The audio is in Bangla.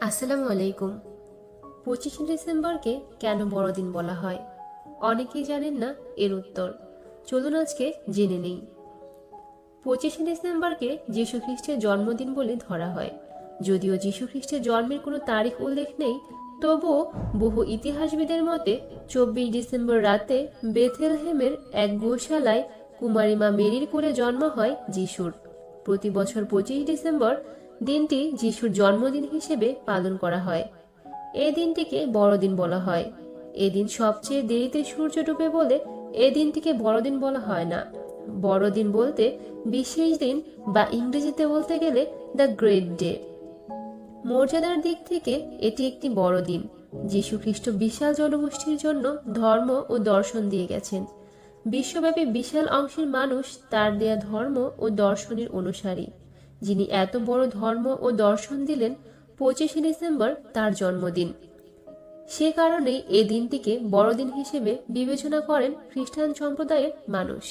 আসসালামু আলাইকুম। পঁচিশে ডিসেম্বরকে কেন বড়দিন বলা হয়? অনেকেই জানেন না এর উত্তর। চলুন আজকে জেনে নেই। পঁচিশে ডিসেম্বরকে যীশু খ্রিস্টের জন্মদিন বলে ধরা হয়। যদিও যীশু খ্রিস্টের জন্মের কোনো তারিখ উল্লেখ নেই, তবুও বহু ইতিহাসবিদের মতে চব্বিশ ডিসেম্বর রাতে বেথেলহেমের এক গোশালায় কুমারী মা মেরির কোলে জন্ম হয় যিশুর। প্রতি বছর পঁচিশ ডিসেম্বর দিনটি যিশুর জন্মদিন হিসেবে পালন করা হয়। এই দিনটিকে বড়দিন বলা হয়। এদিন সবচেয়ে দেরিতে সূর্য ডুবে বলে এই দিনটিকে বড়দিন বলা হয় না। বড়দিন বলতে বিশেষ দিন বা ইংরেজিতে বলতে গেলে দ্য গ্রেট ডে মর্যাদার দিক থেকে এটি একটি বড় দিন যীশু খ্রিস্ট বিশাল জনগোষ্ঠীর জন্য ধর্ম ও দর্শন দিয়ে গেছেন। বিশ্বব্যাপী বিশাল অংশের মানুষ তার দেয়া ধর্ম ও দর্শনের অনুসারী। যিনি এত বড় ধর্ম ও দর্শন দিলেন পঁচিশে ডিসেম্বর তার জন্মদিন। সে কারণেই এই দিনটিকে বড়দিন হিসেবে বিবেচনা করেন খ্রিস্টান সম্প্রদায়ের মানুষ।